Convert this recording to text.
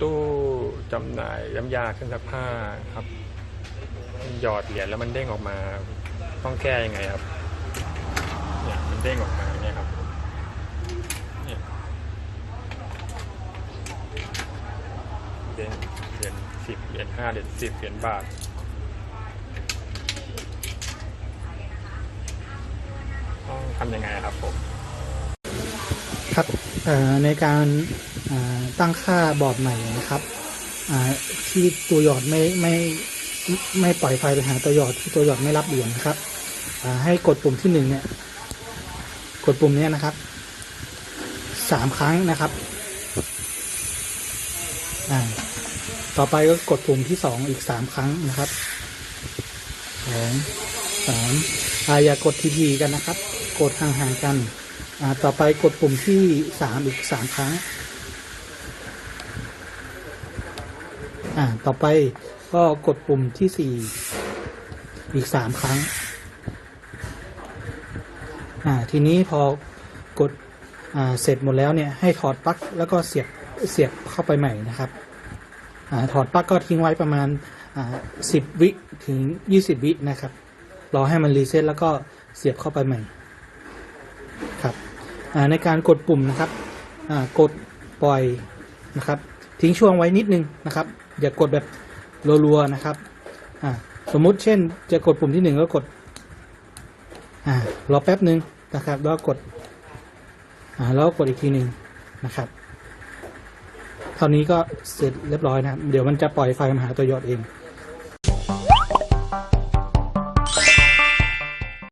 ตู้จำหน่ายน้ำยาเครื่องซักผ้าครับหยอดเหรียญแล้วมันเด้งออกมาต้องแก้ยังไงครับเนี่ยมันเด้งออกมาเนี่ยครับเนี่ยเด้งเหรียญสิบเหรียญห้าเหรียญสิบเหรียญบาทต้องทำยังไงครับผมครับเอ่อในการ ตั้งค่าบอร์ดใหม่นะครับที่ตัวหยอดไม่ไม่ไม่ปล่อยไฟไปหาตัวหยอดที่ตัวหยอดไม่รับเหรียญนะครับให้กดปุ่มที่หนึ่งเนี่ยกดปุ่มนี้นะครับสามครั้งนะครับต่อไปก็กดปุ่มที่สองอีกสามครั้งนะครับสองสามอย่ากดทีๆกันนะครับ กดห่างๆกันต่อไปกดปุ่มที่สามอีกสามครั้ง อ่า ต่อไปก็กดปุ่มที่สี่อีกสามครั้ง อ่า ทีนี้พอกด อ่า เสร็จหมดแล้วเนี่ย ให้ถอดปลั๊กแล้วก็เสียบ เสียบเข้าไปใหม่นะครับ อ่า ถอดปลั๊กก็ทิ้งไว้ประมาณ อ่าสิบวิถึงยี่สิบวินะครับ รอให้มันรีเซ็ตแล้วก็เสียบเข้าไปใหม่ ครับ อ่า ในการกดปุ่มนะครับ อ่า กดปล่อยนะครับ ทิ้งช่วงไว้นิดนึงนะครับ อย่ากดแบบรัวๆนะครับอ่าสมมุติเช่นจะกดปุ่มที่หนึ่งก็กดอ่ารอแป๊บหนึ่งนะครับ แล้วกดอ่าแล้วก็กดอีกทีหนึ่งนะครับ เท่านี้ก็เสร็จเรียบร้อยนะครับ เดี๋ยวมันจะปล่อยไฟมาหาตัวหยอดเอง